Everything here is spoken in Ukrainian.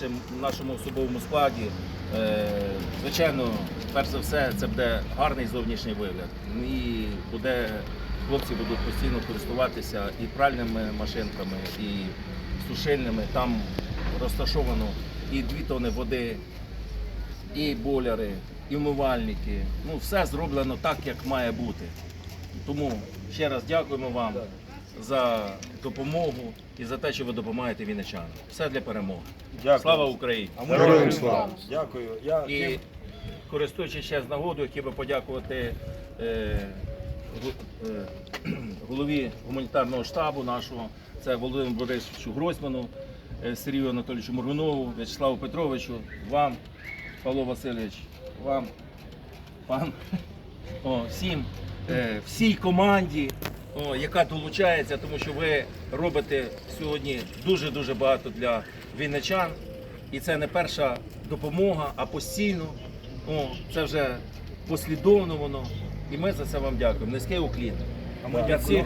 В нашому особовому складі, е, звичайно, перш за все, це буде гарний зовнішній вигляд. І буде, хлопці будуть постійно користуватися і пральними машинками, і сушильними. Там розташовано і дві тони води, і боляри, і вмивальники. Ну, все зроблено так, як має бути. Тому ще раз дякуємо вам за допомогу і за те, що ви допомагаєте вінничанам. Все для перемоги. Дякую. Слава Україні! Героям слава. Дякую. Я І користуючись ще з нагодою, хотів би подякувати е, е, голові гуманітарного штабу нашого, це Володимиру Борисовичу Гройсману, е, Сергію Анатолійовичу Моргунову, В'ячеславу Петровичу, вам, Павло Васильович, вам, пан, о, всім, е, всій команді, яка долучається, тому що ви робите сьогодні дуже-дуже багато для вінничан. І це не перша допомога, а постійно. О, це вже послідовно воно. І ми за це вам дякуємо. Низький уклін. А всіх